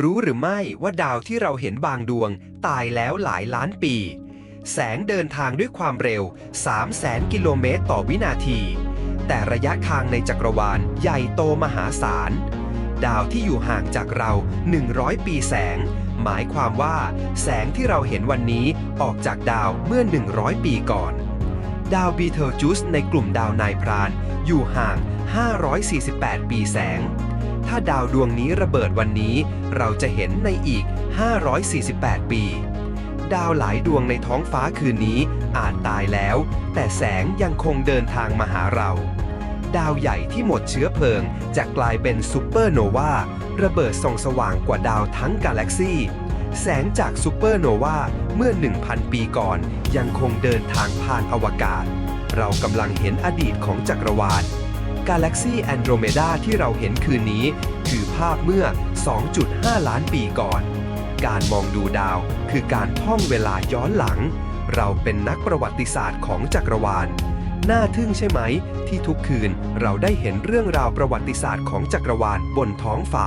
รู้หรือไม่ว่าดาวที่เราเห็นบางดวงตายแล้วหลายล้านปี แสงเดินทางด้วยความเร็ว 3 0 0แสนกิโลเมตรต่อวินาที แต่ระยะทางในจักรวาลใหญ่โตมหาศาล ดาวที่อยู่ห่างจากเรา 100 ปีแสง หมายความว่าแสงที่เราเห็นวันนี้ออกจากดาวเมื่อ 100 ปีก่อน ดาวบีเทลจูสในกลุ่มดาวนายพราน อยู่ห่าง 548 ปีแสงาดาวดวงนี้ระเบิดวันนี้ เราจะเห็นในอีก 548 ปี ดาวหลายดวงในท้องฟ้าคืนนี้อาจตายแล้ว แต่แสงยังคงเดินทางมาหาเรา ดาวใหญ่ที่หมดเชื้อเพลิง จะกลายเป็นซูเปอร์โนวาระเบิดส่องสว่างกว่าดาวทั้งกาแล็กซีแสงจากซูเปอร์โนวาเมื่อ 1,000 ปีก่อน ยังคงเดินทางผ่านอวกาศ เรากำลังเห็นอดีตของจักรวาล กาแล็กซีแอนโดรเมดาที่เราเห็นคืนนี้ คือภาพเมื่อ 2.5 ล้านปีก่อน การมองดูดาวคือการท่องเวลาย้อนหลัง เราเป็นนักประวัติศาสตร์ของจักรวาล น่าทึ่งใช่ไหม ที่ทุกคืนเราได้เห็นเรื่องราวประวัติศาสตร์ของจักรวาลบนท้องฟ้า